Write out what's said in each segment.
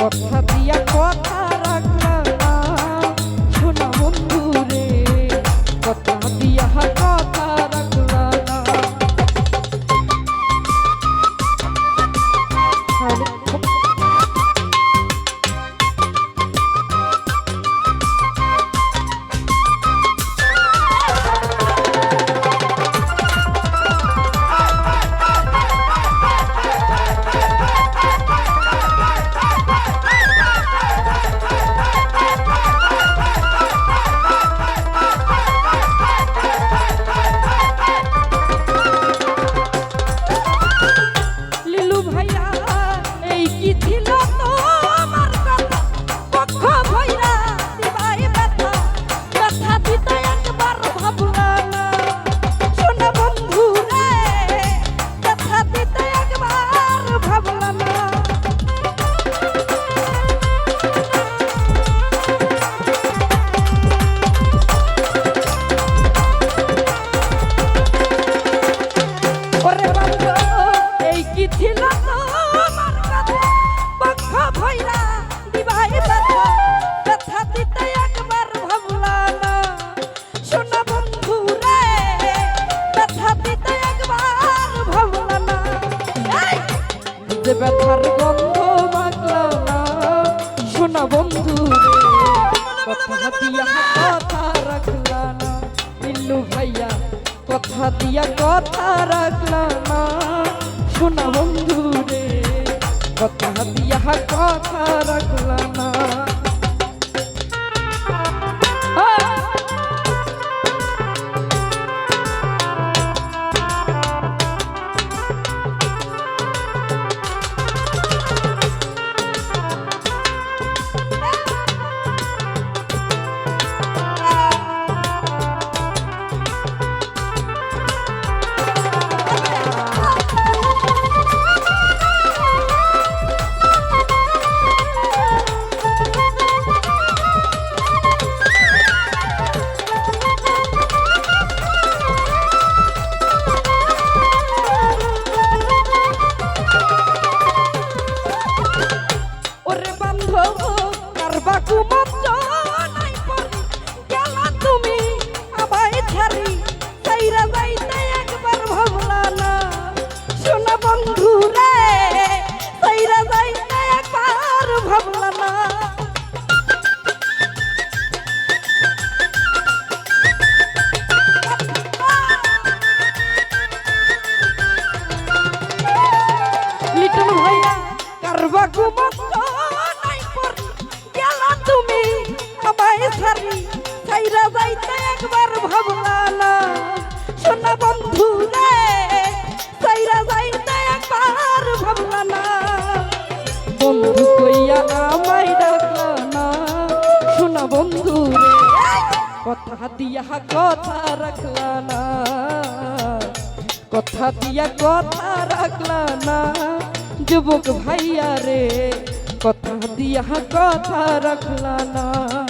কথা দিয়া কথা ব্যথার গন্ধ মাগলা শোনা বন্ধু কথা দিয়া কথা রাখলা ভাইয়া, কথা দিয়া কথা শোনা বন্ধু কথা দিয়া কথা রাখলা না। কথা দিয়া কথা রাখলা না। যুবক ভাইয়া রে, কথা দিয়া কথা রাখলা না।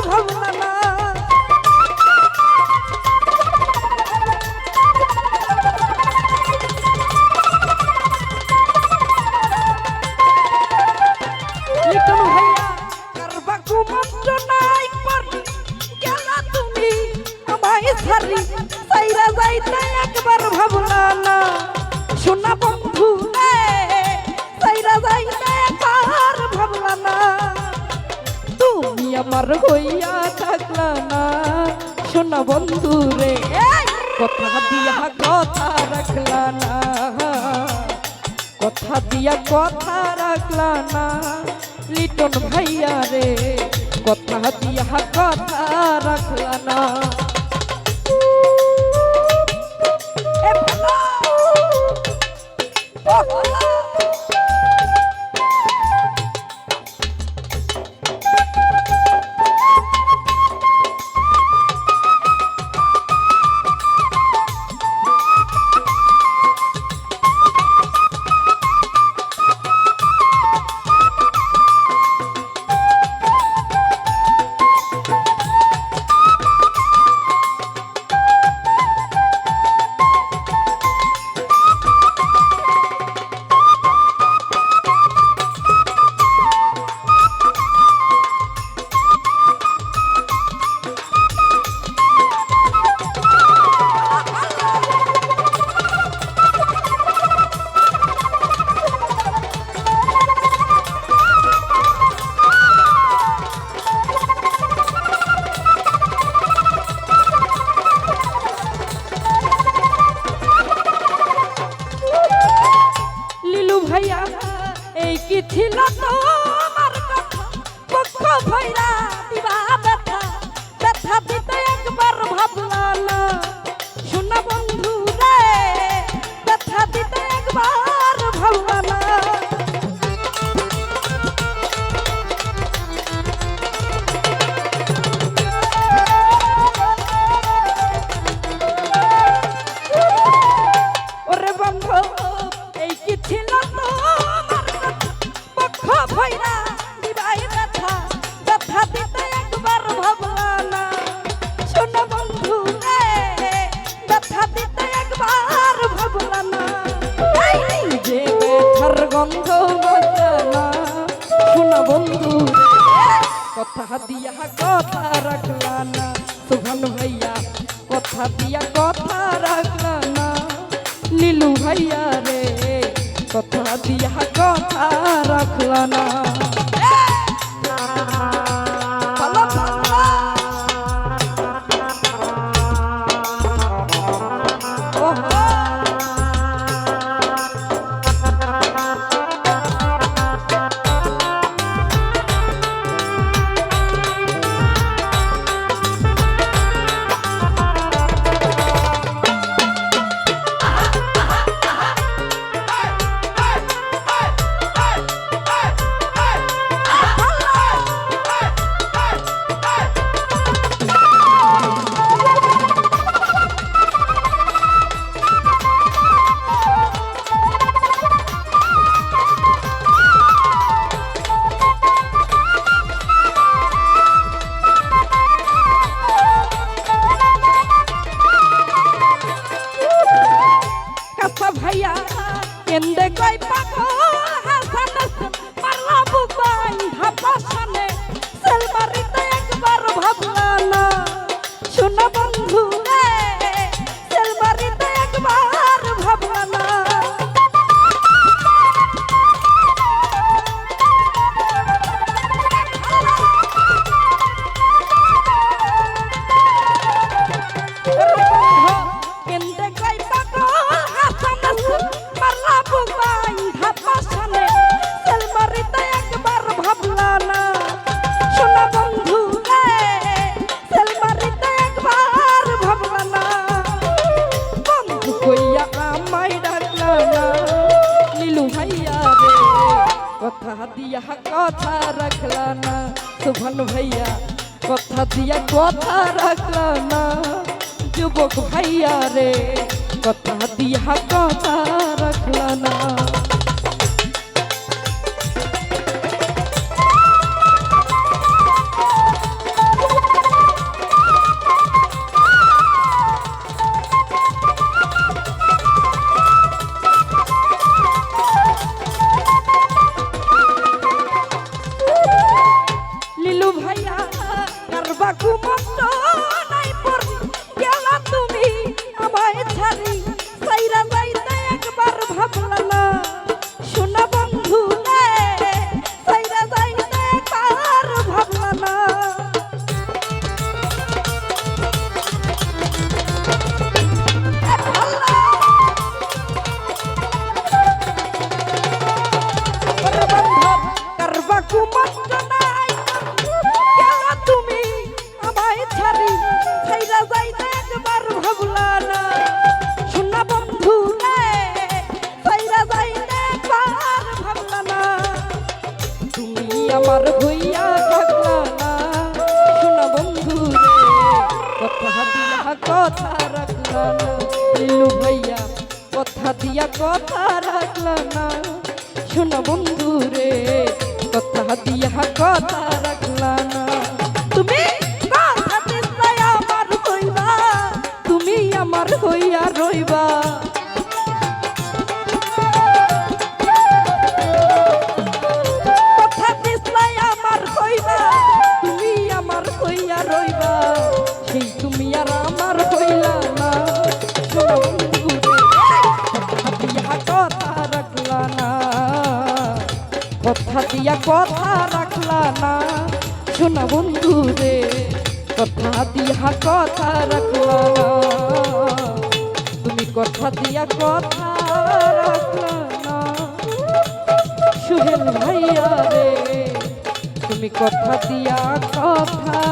ভাবনা না আমার হইয়া থাকলা না। শোনা বন্ধু রে কথা দিয়া কথা রাখলা না। কথা দিয়া কথা রাখলা না, লিটন ভাইয়া রে। কথা দিয়া কথা রাখলা না। কথা দিয়া কথা রাখলা না। সুভান ভাইয়া কথা দিয়া কথা রাখলা না। নীলু ভাইয়া রে কথা দিয়া কথা রাখলা না। Oh, দিয়া কথা রাখল না। যুবক ভাইয়া রে কথা দিয়া কথা কথা রাখলাম না। শোনা বন্ধু রে কথা দিয়া কথা কথা দিয়া কথা রাখলা না। শোনা বন্ধু রে কথা দিয়া কথা রাখলা না। তুমি কথা দিয়া কথা রাখলা না। সুহেল ভাইয়া রে, তুমি কথা দিয়া কথা